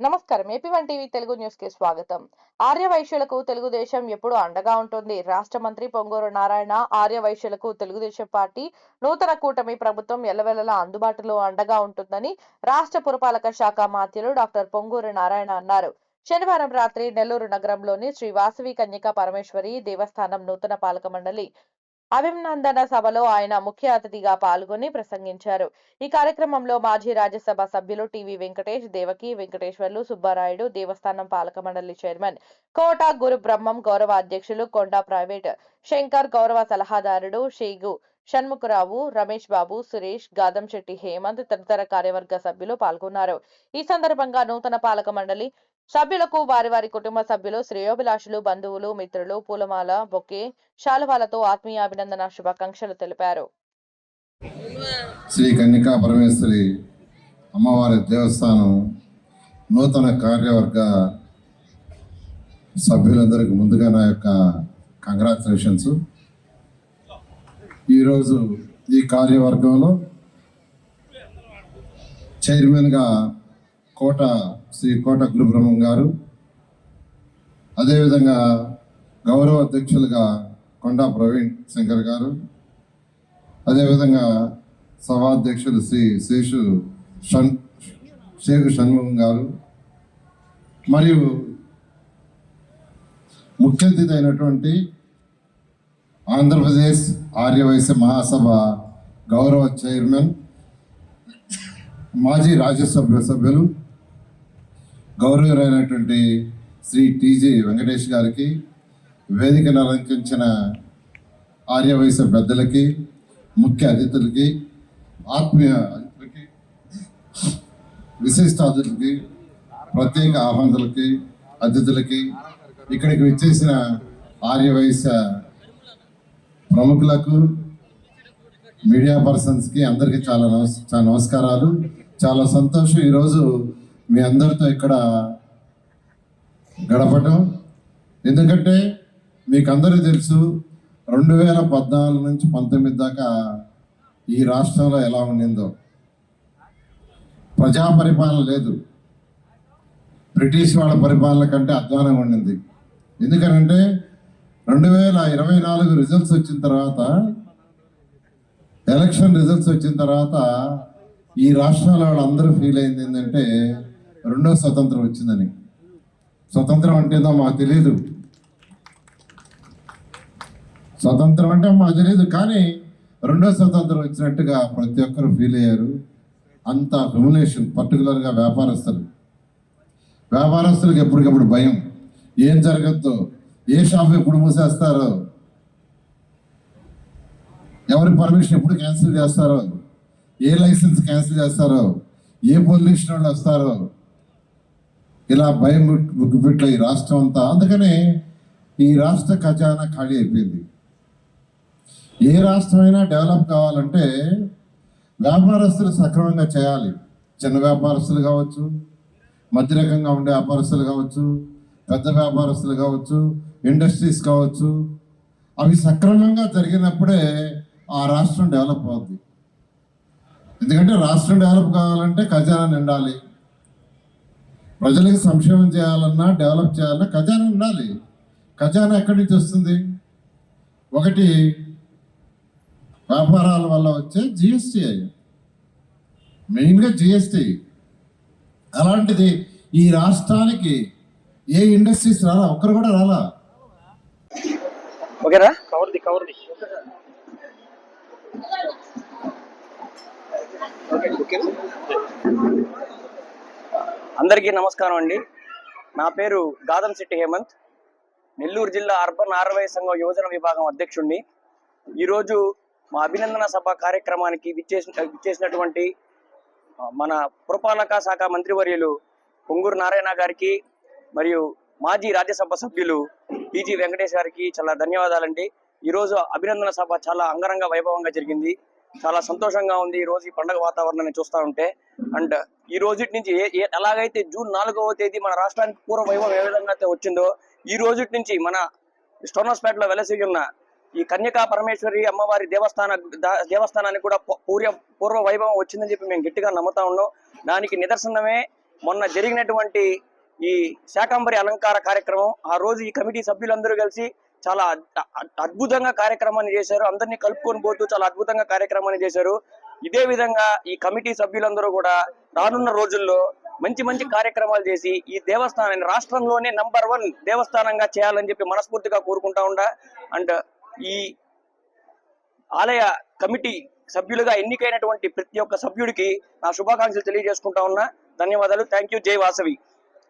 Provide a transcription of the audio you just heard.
నమస్కారం. AP one TV Telugu న్యూస్కి స్వాగతం. ఆర్యవైశ్యులకు తెలుగుదేశం ఎప్పుడు అండగా ఉంటుంది. రాష్ట్ర మంత్రి పొంగూరు నారాయణ ఆర్యవైశ్యులకు తెలుగుదేశం పార్టీ నూతన కూటమి ప్రభుత్వం ఎల్లవెల్లలా అందుబాటులో అండగా ఉంటుందని రాష్ట్ర పురపాలక శాఖ మాత్యులు డాక్టర్ పొంగూరు నారాయణ అన్నారు. శనివారం రాత్రి నెల్లూరు నగరంలోని శ్రీ వాసవి కన్యకా పరమేశ్వరి దేవస్థానం నూతన పాలక మండలి అభినందన సభలో ఆయన ముఖ్య అతిథిగా పాల్గొని ప్రసంగించారు. ఈ కార్యక్రమంలో మాజీ రాజ్యసభ సభ్యులు టీవీ వెంకటేష్ దేవకి వెంకటేశ్వర్లు సుబ్బారాయుడు దేవస్థానం పాలక మండలి చైర్మన్ కోట గురు బ్రహ్మం గౌరవ అధ్యక్షులు కొండా ప్రైవేట్ శంకర్ గౌరవ సలహాదారుడు షేగు షణ్ముఖరావు రమేష్ బాబు సురేష్ గాదంశెట్టి హేమంత్ తదితర కార్యవర్గ సభ్యులు పాల్గొన్నారు. ఈ సందర్భంగా నూతన పాలక మండలి సభ్యులకు వారి వారి కుటుంబ సభ్యులు శ్రేయోభిలాషులు బంధువులు మిత్రులు పూలమాల బొకే శాలువాలతో ఆత్మీయ అభినందన శుభాకాంక్షలు తెలిపారు. శ్రీ కన్యకా పరమేశ్వరి అమ్మవారి దేవస్థానం నూతన కార్యవర్గ సభ్యులందరికీ ముందుగా నా యొక్క కంగ్రాచులేషన్స్ ఈరోజు ఈ కార్యవర్గంలో చైర్మన్గా కోట శ్రీ కోట గురుబ్రహ్మం గారు అదేవిధంగా గౌరవ అధ్యక్షులుగా కొండా ప్రవీణ్ శంకర్ గారు అదేవిధంగా సభాధ్యక్షులు శ్రీ శేషు షణ్ షేగు షణ్ముఖం గారు మరియు ముఖ్య అతిథి అయినటువంటి ఆంధ్రప్రదేశ్ ఆర్యవైశ్య మహాసభ గౌరవ చైర్మన్ మాజీ రాజ్యసభ సభ్యులు గౌరవులైనటువంటి శ్రీ టీజీ వెంకటేష్ గారికి వేదికను అలంకరించిన ఆర్యవైశ్య పెద్దలకి ముఖ్య అతిథులకి ఆత్మీయ అతిథులకి విశిష్ట అతిథులకి ప్రత్యేక ఆహ్వానులకి అతిథులకి ఇక్కడికి విచ్చేసిన ఆర్యవైశ్య ప్రముఖులకు మీడియా పర్సన్స్కి అందరికీ చాలా నమస్ చాలా నమస్కారాలు. చాలా సంతోషం ఈరోజు మీ అందరితో ఇక్కడ గడపటం. ఎందుకంటే మీకు అందరికీ తెలుసు రెండు వేల పద్నాలుగు నుంచి పంతొమ్మిది దాకా ఈ రాష్ట్రంలో ఎలా ఉండిందో. ప్రజా పరిపాలన లేదు. బ్రిటిష్ వాళ్ళ పరిపాలన కంటే అధ్వానంగా ఉండింది. ఎందుకనంటే రెండు వేల ఇరవై నాలుగు రిజల్ట్స్ వచ్చిన తర్వాత ఎలక్షన్ రిజల్ట్స్ వచ్చిన తర్వాత ఈ రాష్ట్రాల వాళ్ళందరూ ఫీల్ అయింది ఏంటంటే రెండో స్వతంత్రం వచ్చిందని. స్వతంత్రం అంటే మాకు తెలియదు స్వతంత్రం అంటే మాకు తెలియదు కానీ రెండో స్వతంత్రం వచ్చినట్టుగా ప్రతి ఒక్కరు ఫీల్ అయ్యారు. అంత హ్యూమిలేషన్ పర్టికులర్గా వ్యాపారస్తులు. వ్యాపారస్తులకు ఎప్పటికప్పుడు భయం. ఏం జరగద్దో ఏ షాప్ ఎప్పుడు మూసేస్తారు? ఎవరి పర్మిషన్ ఎప్పుడు క్యాన్సిల్ చేస్తారో? ఏ లైసెన్స్ క్యాన్సిల్ చేస్తారో? ఏ పొల్యూషన్ వాళ్ళు వస్తారో? ఇలా భయం గుప్పిట్లో ఈ రాష్ట్రం అంతా. అందుకనే ఈ రాష్ట్ర ఖజానా ఖాళీ అయిపోయింది. ఏ రాష్ట్రమైనా డెవలప్ కావాలంటే వ్యాపారస్తులు సక్రమంగా చేయాలి. చిన్న వ్యాపారస్తులు కావచ్చు మధ్యరకంగా ఉండే వ్యాపారస్తులు కావచ్చు పెద్ద వ్యాపారస్తులు కావచ్చు ఇండస్ట్రీస్ కావచ్చు అవి సక్రమంగా జరిగినప్పుడే ఆ రాష్ట్రం డెవలప్ అవుద్ది. ఎందుకంటే రాష్ట్రం డెవలప్ కావాలంటే ఖజానా నిండాలి. ప్రజలకు సంక్షేమం చేయాలన్నా డెవలప్ చేయాలన్నా ఖజానా ఉండాలి. ఖజానా ఎక్కడి నుంచి వస్తుంది? ఒకటి వ్యాపారాల వల్ల వచ్చే జిఎస్టీ మెయిన్గా జిఎస్టీ అలాంటిది ఈ రాష్ట్రానికి ఏ ఇండస్ట్రీస్ రాలా? ఒక్కరు కూడా రాలా? ఓకేనా? కవర్ది కవర్ది. అందరికీ నమస్కారం అండి. నా పేరు గాదం శెట్టి హేమంత్. నెల్లూరు జిల్లా అర్బన్ ఆర్వై సంఘం యువజన విభాగం అధ్యక్షుడిని ఈరోజు మా అభినందన సభ కార్యక్రమానికి విచ్చేసిన విచ్చేసినటువంటి మన పురపాలక శాఖ మంత్రివర్యులు పొంగూరు నారాయణ గారికి మరియు మాజీ రాజ్యసభ సభ్యులు డీజీ వెంకటేష్ గారికి చాలా ధన్యవాదాలండి. ఈరోజు అభినందన సభ చాలా అంగరంగ వైభవంగా జరిగింది. చాలా సంతోషంగా ఉంది ఈ రోజు ఈ పండగ వాతావరణాన్ని చూస్తూ ఉంటే. అండ్ ఈ రోజుటి నుంచి ఏ ఎలాగైతే జూన్ నాలుగవ తేదీ మన రాష్ట్రానికి పూర్వ వైభవం ఏ విధంగా అయితే వచ్చిందో ఈ రోజు నుంచి మన స్టోనస్పేటలో వెలసి ఉన్న ఈ కన్యకా పరమేశ్వరి అమ్మవారి దేవస్థాన దేవస్థానానికి కూడా పూర్వ పూర్వ వైభవం వచ్చిందని చెప్పి మేము గట్టిగా నమ్ముతా ఉన్నాం. దానికి నిదర్శనమే మొన్న జరిగినటువంటి ఈ శాకంబరి అలంకార కార్యక్రమం ఆ రోజు ఈ కమిటీ సభ్యులందరూ కలిసి చాలా అద్భుతంగా కార్యక్రమాన్ని చేశారు. అందరినీ కలుపుకొని పోతూ చాలా అద్భుతంగా కార్యక్రమాన్ని చేశారు. ఇదే విధంగా ఈ కమిటీ సభ్యులందరూ కూడా రానున్న రోజుల్లో మంచి మంచి కార్యక్రమాలు చేసి ఈ దేవస్థానాన్ని రాష్ట్రంలోనే నంబర్ వన్ దేవస్థానంగా చేయాలని చెప్పి మనస్ఫూర్తిగా కోరుకుంటా ఉండా. అండ్ ఈ ఆలయ కమిటీ సభ్యులుగా ఎన్నికైనటువంటి ప్రతి ఒక్క సభ్యుడికి నా శుభాకాంక్షలు తెలియజేసుకుంటా ఉన్నా. ధన్యవాదాలు. Thank you. జై వాసవి.